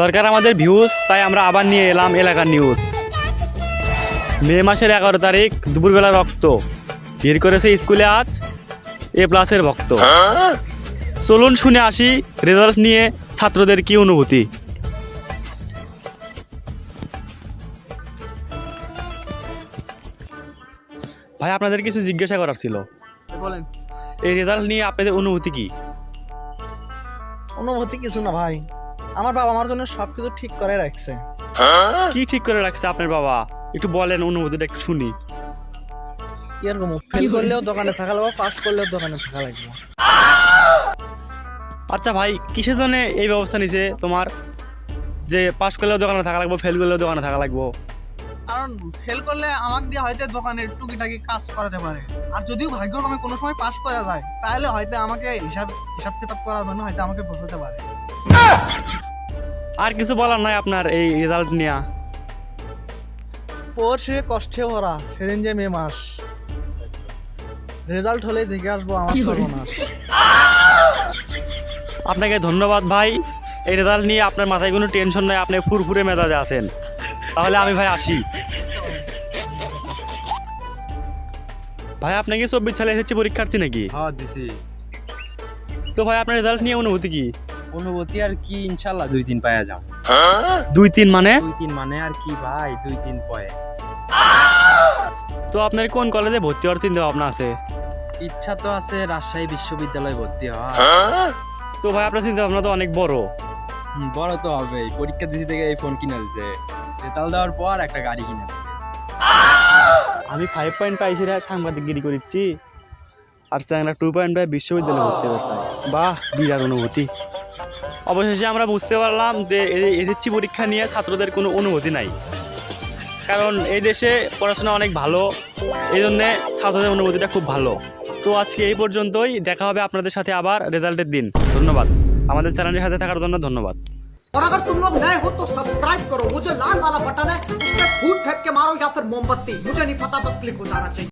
দরকার আমাদের ভিউজ তাই আমরা আবার নিয়ে এলাম এলাকার নিউজ মে মাসের এগারো তারিখ দুপুরবেলা রক্ত। ভিড় করেছে স্কুলে আজ এ প্লাসের ভক্ত। চলুন শুনে আসি রেজাল্ট নিয়ে ছাত্রদের কি অনুভূতি। ভাই আপনাদের কিছু জিজ্ঞাসা করার ছিল? বলেন। এই রেজাল্ট নিয়ে আপনাদের অনুভূতি কি? অনুভূতি কিছু না ভাই। আমার বাবা আমার জন্য সবকিছু ঠিক করে রাখছে। কি ঠিক করে রাখছে আপনার বাবা? একটু বলেন অনুভূতিটা একটু শুনি। এরকম ফেল করলেও দোকানে থাকা লাগবে পাস করলেও দোকানে থাকা লাগবে। আচ্ছা ভাই কিসের জন্য এই ব্যবস্থা নিছে তোমার? যে পাস করলেও দোকানে থাকা লাগবো ফেল করলেও দোকানে থাকা লাগবো। কারণ ফেল করলে আমাকে দিয়ে হয়তো দোকানের টুকিটাকি কাজ করাতে পারে। আর যদিও ভাগ্যক্রমে কোনো সময় পাশ করা যায় তাহলে হয়তো আমাকে হিসাব হিসাব কিতাব করার জন্য হয়তো আমাকে বোঝাতে পারে। আর কিছু বলার নাই আপনার এই রেজাল্ট নিয়ে। ওর সে কষ্টে ভরা সেদিন যে মে মাস। রেজাল্ট হলেই দেখে আসব আমার সর্বনাশ। আপনাকে ধন্যবাদ ভাই। এই রেজাল্ট নিয়ে আপনার মাথায় কোনো টেনশন নাই আপনি ফুরফুরে মেজাজে আছেন। তাহলে আমি ভাই আসি। ভাই আপনাকে চব্বিশ সালে এসেছি পরীক্ষার্থী নাকি? হ্যাঁ দিছি। তো ভাই আপনার রেজাল্ট নিয়ে অনুভূতি কি? অনুভূতি আর কি ইনশাল্লাহ দুই তিন পায়া যাও। দুই তিন মানে? দুই তিন মানে আর কি ভাই দুই তিন পয়ে। তো আপনার কোন কলেজে ভর্তি হওয়ার চিন্তা ভাবনা আছে? ইচ্ছা তো আছে রাজশাহী বিশ্ববিদ্যালয়ে ভর্তি হওয়া তো ভাই আপনার চিন্তা ভাবনা তো অনেক বড়। বড় তো হবেই। পরীক্ষা দিছি থেকে এই ফোন কিনে দিছে। রেজাল্ট দেওয়ার পর একটা গাড়ি কিনে দিছে। আমি ফাইভ পয়েন্ট পাইছি রে সাংবাদিকগিরি করিচ্ছি। আর চ্যাংরা টু পয়েন্ট পাই বিশ্ববিদ্যালয়ে ভর্তি চাই। বাহ, বিরাট অনুভূতি। অবশেষে আমরা বুঝতে পারলাম যে এসএসসি পরীক্ষা নিয়ে ছাত্রদের কোনো অনুভূতি নাই। কারণ এই দেশে পড়াশোনা অনেক ভালো এই জন্যে ছাত্রদের অনুভূতিটা খুব ভালো। তো আজকে এই পর্যন্তই। দেখা হবে আপনাদের সাথে আবার রেজাল্টের দিন। ধন্যবাদ। আমাদের চ্যানেলের সাথে থাকার জন্য ধন্যবাদ और अगर तुम लोग नए हो तो सब्सक्राइब करो वो जो लाल वाला बटन है उस पर फूट फेंक के मारो या फिर मोमबत्ती मुझे नहीं पता बस क्लिक हो जाना चाहिए